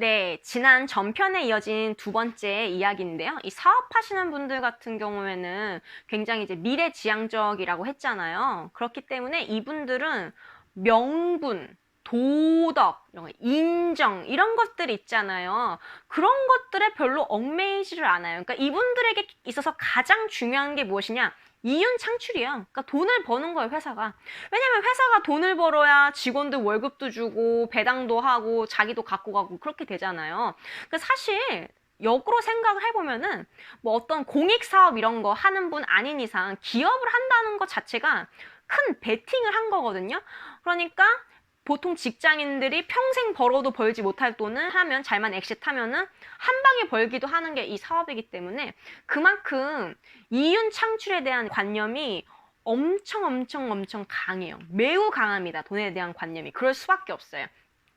네, 지난 전편에 이어진 두 번째 이야기인데요. 이 사업하시는 분들 같은 경우에는 굉장히 이제 미래지향적이라고 했잖아요. 그렇기 때문에 이분들은 명분, 도덕, 인정, 이런 것들 있잖아요. 그런 것들에 별로 얽매이지를 않아요. 그러니까 이분들에게 있어서 가장 중요한 게 무엇이냐? 이윤 창출이야. 그러니까 돈을 버는 거예요, 회사가. 왜냐면 회사가 돈을 벌어야 직원들 월급도 주고 배당도 하고 자기도 갖고 가고 그렇게 되잖아요. 그러니까 사실 역으로 생각을 해보면은 뭐 어떤 공익 사업 이런 거 하는 분 아닌 이상 기업을 한다는 것 자체가 큰 베팅을 한 거거든요. 그러니까 보통 직장인들이 평생 벌어도 벌지 못할 돈을 하면 잘만 엑시트하면은 한 방에 벌기도 하는 게 이 사업이기 때문에 그만큼 이윤 창출에 대한 관념이 엄청 엄청 엄청 강해요. 매우 강합니다. 돈에 대한 관념이. 그럴 수밖에 없어요.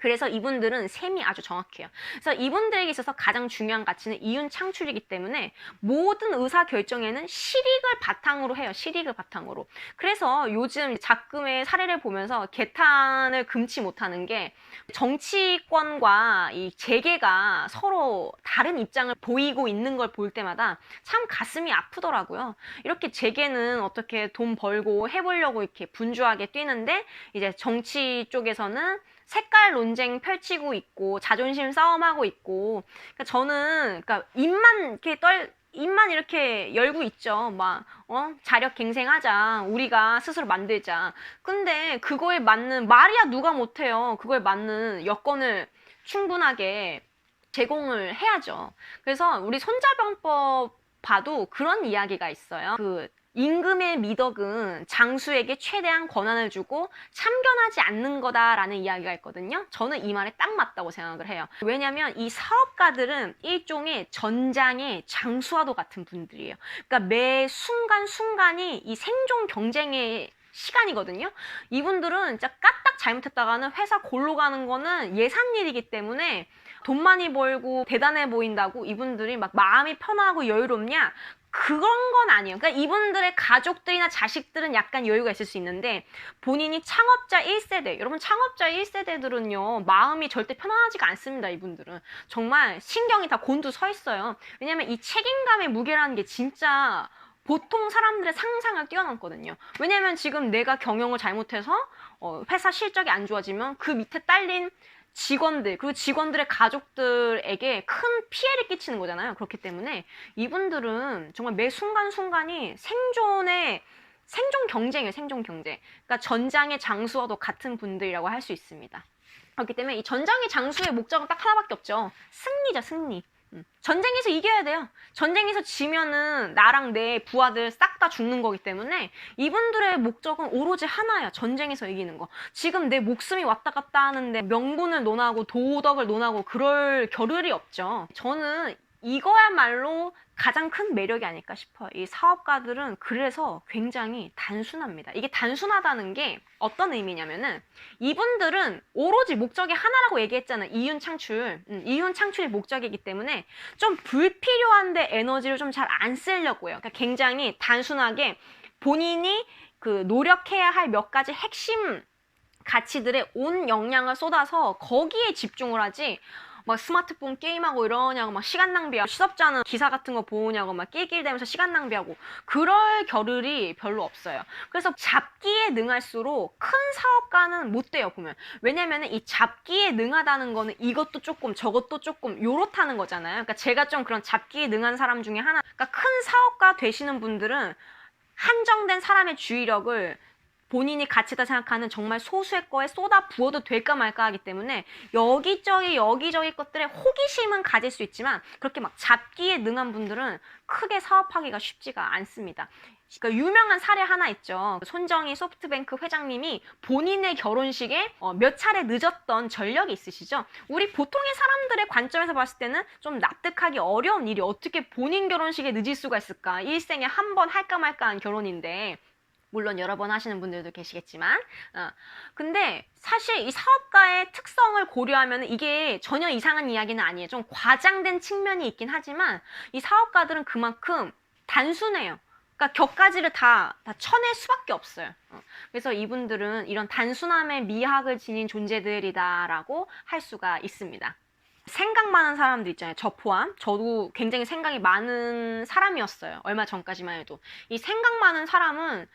그래서 이분들은 셈이 아주 정확해요. 그래서 이분들에게 있어서 가장 중요한 가치는 이윤 창출이기 때문에 모든 의사 결정에는 실익을 바탕으로 해요. 실익을 바탕으로. 그래서 요즘 작금의 사례를 보면서 개탄을 금치 못하는 게 정치권과 이 재계가 서로 다른 입장을 보이고 있는 걸 볼 때마다 참 가슴이 아프더라고요. 이렇게 재계는 어떻게 돈 벌고 해보려고 이렇게 분주하게 뛰는데 이제 정치 쪽에서는 색깔 논쟁 펼치고 있고 자존심 싸움하고 있고 그러니까 저는 그러니까 입만 이렇게 떨 입만 이렇게 열고 있죠. 막, 어? 자력 갱생하자. 우리가 스스로 만들자. 근데 그거에 맞는, 말이야 누가 못해요. 그거에 맞는 여건을 충분하게 제공을 해야죠. 그래서 우리 손자병법 봐도 그런 이야기가 있어요. 그 임금의 미덕은 장수에게 최대한 권한을 주고 참견하지 않는 거다라는 이야기가 있거든요. 저는 이 말에 딱 맞다고 생각을 해요. 왜냐하면 이 사업가들은 일종의 전장의 장수와도 같은 분들이에요. 그러니까 매 순간 순간이 이 생존 경쟁의 시간이거든요. 이분들은 진짜 까딱 잘못했다가는 회사 골로 가는 거는 예산일이기 때문에 돈 많이 벌고 대단해 보인다고 이분들이 막 마음이 편하고 여유롭냐? 그런 건 아니에요. 그러니까 이분들의 가족들이나 자식들은 약간 여유가 있을 수 있는데 본인이 창업자 1세대, 여러분 창업자 1세대들은요 마음이 절대 편안하지가 않습니다. 이분들은 정말 신경이 다 곤두 서 있어요. 왜냐하면 이 책임감의 무게라는 게 진짜 보통 사람들의 상상을 뛰어넘거든요. 왜냐면 지금 내가 경영을 잘못해서 어, 회사 실적이 안 좋아지면 그 밑에 딸린 직원들 그리고 직원들의 가족들에게 큰 피해를 끼치는 거잖아요. 그렇기 때문에 이분들은 정말 매 순간 순간이 생존의 생존 경쟁이에요. 생존 경쟁. 그러니까 전장의 장수와도 같은 분들이라고 할 수 있습니다. 그렇기 때문에 이 전장의 장수의 목적은 딱 하나밖에 없죠. 승리죠, 승리. 음. 전쟁에서 이겨야 돼요. 전쟁에서 지면은 나랑 내 부하들 싹 다 죽는 거기 때문에 이분들의 목적은 오로지 하나야. 전쟁에서 이기는 거. 지금 내 목숨이 왔다 갔다 하는데 명분을 논하고 도덕을 논하고 그럴 겨를이 없죠. 저는 이거야말로 가장 큰 매력이 아닐까 싶어요. 이 사업가들은 그래서 굉장히 단순합니다. 이게 단순하다는 게 어떤 의미냐면은 이분들은 오로지 목적이 하나라고 얘기했잖아요. 이윤 창출. 음, 이윤 창출이 목적이기 때문에 좀 불필요한데 에너지를 좀 잘 안 쓰려고 해요. 그러니까 굉장히 단순하게 본인이 그 노력해야 할 몇 가지 핵심 가치들에 온 역량을 쏟아서 거기에 집중을 하지 막 스마트폰 게임하고 이러냐고 막 시간 낭비하고 시덥잖은 기사 같은 거 보냐고 막 낄낄대면서 시간 낭비하고 그럴 겨를이 별로 없어요. 그래서 잡기에 능할수록 큰 사업가는 못 돼요 보면 왜냐면은 이 잡기에 능하다는 거는 이것도 조금 저것도 조금 요렇다는 거잖아요. 그러니까 제가 좀 그런 잡기에 능한 사람 중에 하나 그러니까 큰 사업가 되시는 분들은 한정된 사람의 주의력을 본인이 가치다 생각하는 정말 소수의 거에 쏟아 부어도 될까 말까 하기 때문에 여기저기 여기저기 것들에 호기심은 가질 수 있지만 그렇게 막 잡기에 능한 분들은 크게 사업하기가 쉽지가 않습니다. 그러니까 유명한 사례 하나 있죠. 손정희 소프트뱅크 회장님이 본인의 결혼식에 어, 몇 차례 늦었던 전력이 있으시죠. 우리 보통의 사람들의 관점에서 봤을 때는 좀 납득하기 어려운 일이 어떻게 본인 결혼식에 늦을 수가 있을까? 일생에 한 번 할까 말까한 결혼인데 물론 여러 번 하시는 분들도 계시겠지만 어. 근데 사실 이 사업가의 특성을 고려하면 이게 전혀 이상한 이야기는 아니에요 좀 과장된 측면이 있긴 하지만 이 사업가들은 그만큼 단순해요 그러니까 격가지를 다, 다 쳐낼 수밖에 없어요 어. 그래서 이분들은 이런 단순함의 미학을 지닌 존재들이다라고 할 수가 있습니다 생각 많은 사람들 있잖아요. 저 포함. 저도 굉장히 생각이 많은 사람이었어요. 얼마 전까지만 해도. 이 생각 많은 사람은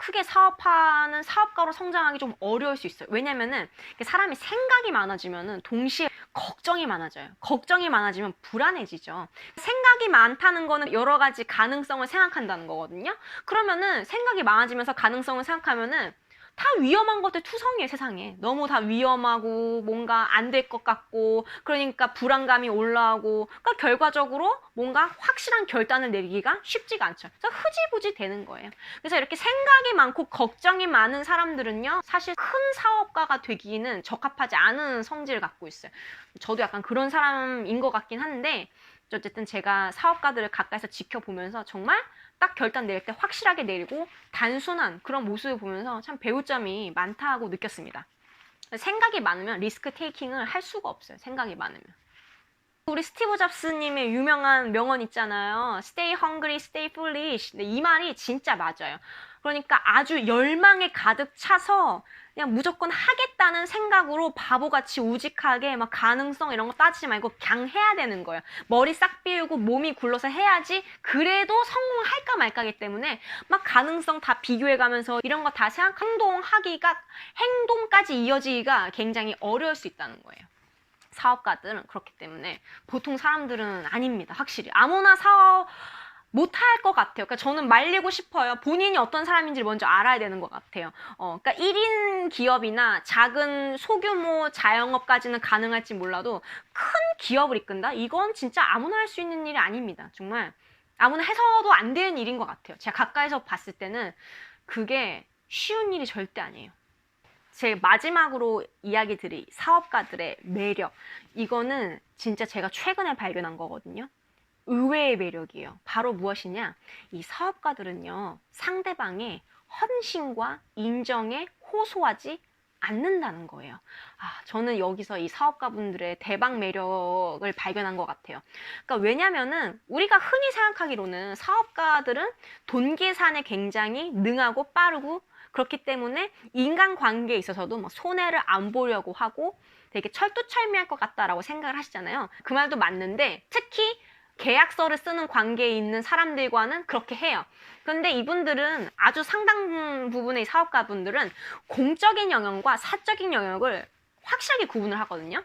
크게 사업하는 사업가로 성장하기 좀 어려울 수 있어요. 왜냐면은 사람이 생각이 많아지면은 동시에 걱정이 많아져요. 걱정이 많아지면 불안해지죠. 생각이 많다는 거는 여러 가지 가능성을 생각한다는 거거든요. 그러면은 생각이 많아지면서 가능성을 생각하면은 다 위험한 것들 투성이에요, 세상에. 너무 다 위험하고 뭔가 안 될 것 같고 그러니까 불안감이 올라오고 그러니까 결과적으로 뭔가 확실한 결단을 내리기가 쉽지가 않죠. 그래서 흐지부지 되는 거예요. 그래서 이렇게 생각이 많고 걱정이 많은 사람들은요, 사실 큰 사업가가 되기는 적합하지 않은 성질을 갖고 있어요. 저도 약간 그런 사람인 것 같긴 한데 어쨌든 제가 사업가들을 가까이서 지켜보면서 정말 딱 결단 내릴 때 확실하게 내리고 단순한 그런 모습을 보면서 참 배울 점이 많다고 느꼈습니다. 생각이 많으면 리스크 테이킹을 할 수가 없어요. 생각이 많으면. 우리 스티브 잡스님의 유명한 명언 있잖아요. Stay hungry, stay foolish. 근데 이 말이 진짜 맞아요. 그러니까 아주 열망에 가득 차서 그냥 무조건 하겠다는 생각으로 바보같이 우직하게 막 가능성 이런 거 따지지 말고 그냥 해야 되는 거예요. 머리 싹 비우고 몸이 굴러서 해야지 그래도 성공할까 말까기 때문에 막 가능성 다 비교해 가면서 이런 거 다 생각 행동하기가 행동까지 이어지기가 굉장히 어려울 수 있다는 거예요. 사업가들은 그렇기 때문에 보통 사람들은 아닙니다. 확실히 아무나 사업 못할 것 같아요. 그러니까 저는 말리고 싶어요. 본인이 어떤 사람인지 먼저 알아야 되는 것 같아요. 어, 그러니까 1인 기업이나 작은 소규모 자영업까지는 가능할지 몰라도 큰 기업을 이끈다? 이건 진짜 아무나 할 수 있는 일이 아닙니다. 정말 아무나 해서도 안 되는 일인 것 같아요. 제가 가까이서 봤을 때는 그게 쉬운 일이 절대 아니에요. 제 마지막으로 이야기 드릴 사업가들의 매력. 이거는 진짜 제가 최근에 발견한 거거든요. 의외의 매력이에요. 바로 무엇이냐? 이 사업가들은요, 상대방의 헌신과 인정에 호소하지 않는다는 거예요. 아, 저는 여기서 이 사업가분들의 대박 매력을 발견한 것 같아요. 그러니까 왜냐면은 우리가 흔히 생각하기로는 사업가들은 돈 계산에 굉장히 능하고 빠르고 그렇기 때문에 인간 관계에 있어서도 뭐 손해를 안 보려고 하고 되게 철두철미할 것 같다라고 생각을 하시잖아요. 그 말도 맞는데 특히 계약서를 쓰는 관계에 있는 사람들과는 그렇게 해요. 그런데 이분들은 아주 상당 부분의 사업가분들은 공적인 영역과 사적인 영역을 확실하게 구분을 하거든요.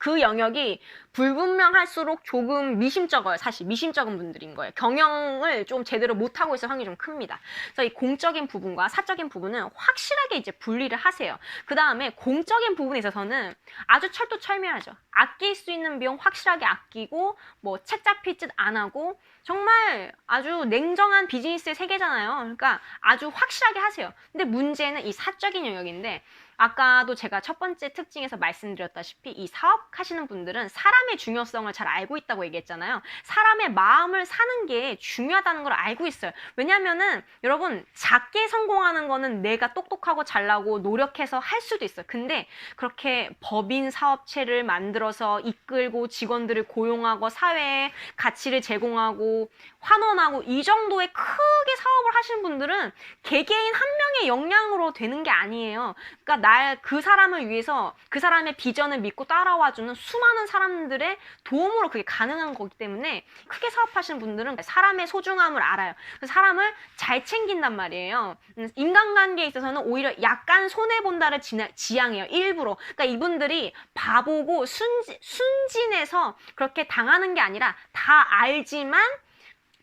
그 영역이 불분명할수록 조금 미심쩍어요. 사실 미심쩍은 분들인 거예요. 경영을 좀 제대로 못하고 있을 확률이 좀 큽니다. 그래서 이 공적인 부분과 사적인 부분은 확실하게 이제 분리를 하세요. 그 다음에 공적인 부분에 있어서는 아주 철두철미하죠. 아낄 수 있는 비용 확실하게 아끼고 뭐 책 잡힐 짓 안 하고 정말 아주 냉정한 비즈니스의 세계잖아요. 그러니까 아주 확실하게 하세요. 근데 문제는 이 사적인 영역인데 아까도 제가 첫 번째 특징에서 말씀드렸다시피 이 사업하시는 분들은 사람의 중요성을 잘 알고 있다고 얘기했잖아요. 사람의 마음을 사는 게 중요하다는 걸 알고 있어요. 왜냐면은 여러분 작게 성공하는 거는 내가 똑똑하고 잘나고 노력해서 할 수도 있어요. 근데 그렇게 법인 사업체를 만들어서 이끌고 직원들을 고용하고 사회에 가치를 제공하고 환원하고 이 정도의 크게 사업을 하시는 분들은 개개인 한 명의 역량으로 되는 게 아니에요. 그러니까 날그 사람을 위해서 그 사람의 비전을 믿고 따라와주는 수많은 사람들의 도움으로 그게 가능한 거기 때문에 크게 사업하시는 분들은 사람의 소중함을 알아요. 그래서 사람을 잘 챙긴단 말이에요. 음, 인간관계에 있어서는 오히려 약간 손해본다를 지향해요. 일부러. 그러니까 이분들이 바보고 순진, 순진해서 그렇게 당하는 게 아니라 다 알지만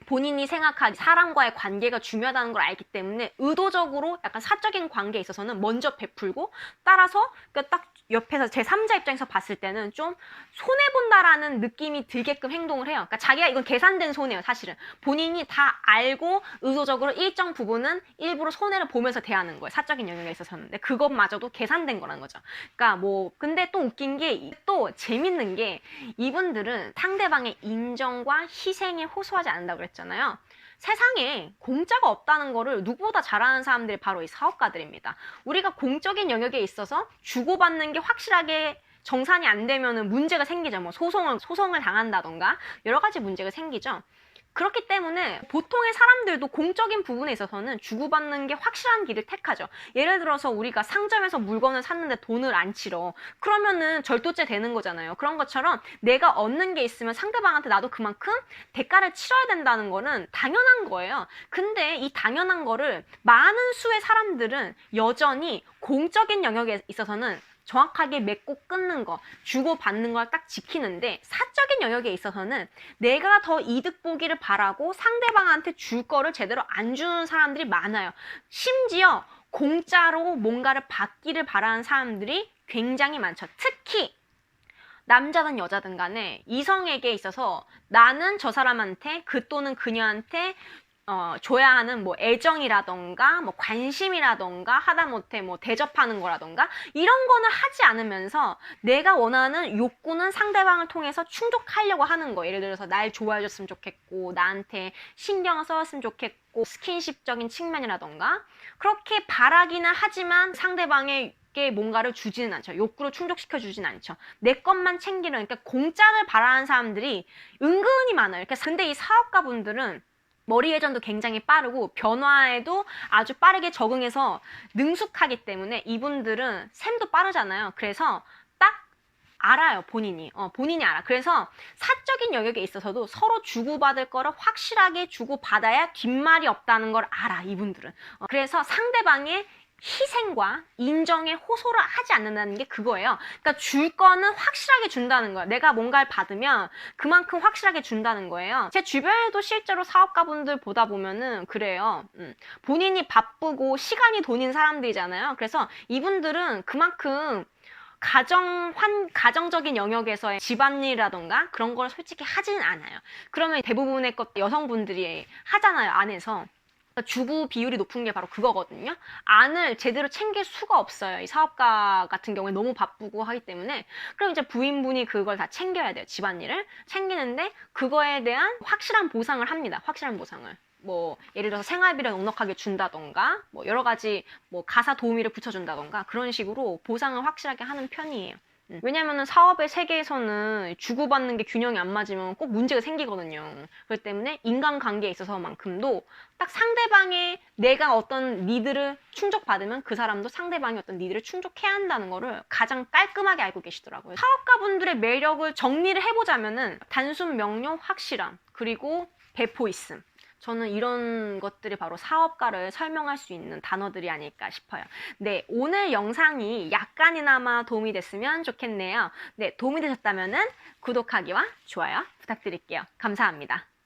본인이 생각하기 사람과의 관계가 중요하다는 걸 알기 때문에 의도적으로 약간 사적인 관계에 있어서는 먼저 베풀고 따라서 그러니까 딱 옆에서 제 3자 입장에서 봤을 때는 좀 손해 본다라는 느낌이 들게끔 행동을 해요. 그러니까 자기가 이건 계산된 손해예요, 사실은. 본인이 다 알고 의도적으로 일정 부분은 일부러 손해를 보면서 대하는 거예요. 사적인 영역에 있어서는. 근데 그것마저도 계산된 거라는 거죠. 그러니까 뭐 근데 또 웃긴 게 또 재밌는 게 이분들은 상대방의 인정과 희생에 호소하지 않는다고 그랬 잖아요. 세상에 공짜가 없다는 거를 누구보다 잘 아는 사람들이 바로 이 사업가들입니다. 우리가 공적인 영역에 있어서 주고받는 게 확실하게 정산이 안 되면은 문제가 생기죠. 뭐 소송을 소송을 당한다던가 여러 가지 문제가 생기죠. 그렇기 때문에 보통의 사람들도 공적인 부분에 있어서는 주고받는 게 확실한 길을 택하죠. 예를 들어서 우리가 상점에서 물건을 샀는데 돈을 안 치러. 그러면은 절도죄 되는 거잖아요. 그런 것처럼 내가 얻는 게 있으면 상대방한테 나도 그만큼 대가를 치러야 된다는 거는 당연한 거예요. 근데 이 당연한 거를 많은 수의 사람들은 여전히 공적인 영역에 있어서는 정확하게 맺고 끊는 거, 주고받는 걸 딱 지키는데 사적인 영역에 있어서는 내가 더 이득 보기를 바라고 상대방한테 줄 거를 제대로 안 주는 사람들이 많아요. 심지어 공짜로 뭔가를 받기를 바라는 사람들이 굉장히 많죠. 특히 남자든 여자든 간에 이성에게 있어서 나는 저 사람한테 그 또는 그녀한테 어, 줘야 하는 뭐 애정이라던가 뭐 관심이라던가 하다못해 뭐 대접하는 거라던가 이런 거는 하지 않으면서 내가 원하는 욕구는 상대방을 통해서 충족하려고 하는 거 예를 들어서 날 좋아해 줬으면 좋겠고 나한테 신경을 써줬으면 좋겠고 스킨십적인 측면이라던가 그렇게 바라기는 하지만 상대방에게 뭔가를 주지는 않죠. 욕구를 충족시켜 주진 않죠. 내 것만 챙기는 그러니까 공짜를 바라는 사람들이 은근히 많아요. 그러니까 근데 이 사업가 분들은 머리 회전도 굉장히 빠르고 변화에도 아주 빠르게 적응해서 능숙하기 때문에 이분들은 샘도 빠르잖아요. 그래서 딱 알아요, 본인이. 어, 본인이 알아. 그래서 사적인 영역에 있어서도 서로 주고받을 거를 확실하게 주고받아야 뒷말이 없다는 걸 알아, 이분들은. 어, 그래서 상대방의 희생과 인정에 호소를 하지 않는다는 게 그거예요. 그러니까 줄 거는 확실하게 준다는 거예요. 내가 뭔가를 받으면 그만큼 확실하게 준다는 거예요. 제 주변에도 실제로 사업가분들 보다 보면은 그래요. 음, 본인이 바쁘고 시간이 돈인 사람들이잖아요. 그래서 이분들은 그만큼 가정 환 가정적인 영역에서의 집안일이라던가 그런 걸 솔직히 하지는 않아요. 그러면 대부분의 것 여성분들이 하잖아요 안에서. 그러니까 주부 비율이 높은 게 바로 그거거든요. 안을 제대로 챙길 수가 없어요. 이 사업가 같은 경우에 너무 바쁘고 하기 때문에. 그럼 이제 부인분이 그걸 다 챙겨야 돼요. 집안일을. 챙기는데 그거에 대한 확실한 보상을 합니다. 확실한 보상을. 뭐 예를 들어서 생활비를 넉넉하게 준다던가 뭐 여러 가지 뭐 가사 도우미를 붙여준다던가 그런 식으로 보상을 확실하게 하는 편이에요. 음. 왜냐면은 사업의 세계에서는 주고받는 게 균형이 안 맞으면 꼭 문제가 생기거든요. 그렇기 때문에 인간관계에 있어서만큼도 딱 상대방의 내가 어떤 니드를 충족받으면 그 사람도 상대방이 어떤 니드를 충족해야 한다는 거를 가장 깔끔하게 알고 계시더라고요. 사업가분들의 매력을 정리를 해보자면은 단순 명료 확실함 그리고 배포 있음. 저는 이런 것들이 바로 사업가를 설명할 수 있는 단어들이 아닐까 싶어요. 네, 오늘 영상이 약간이나마 도움이 됐으면 좋겠네요. 네, 도움이 되셨다면 구독하기와 좋아요 부탁드릴게요. 감사합니다.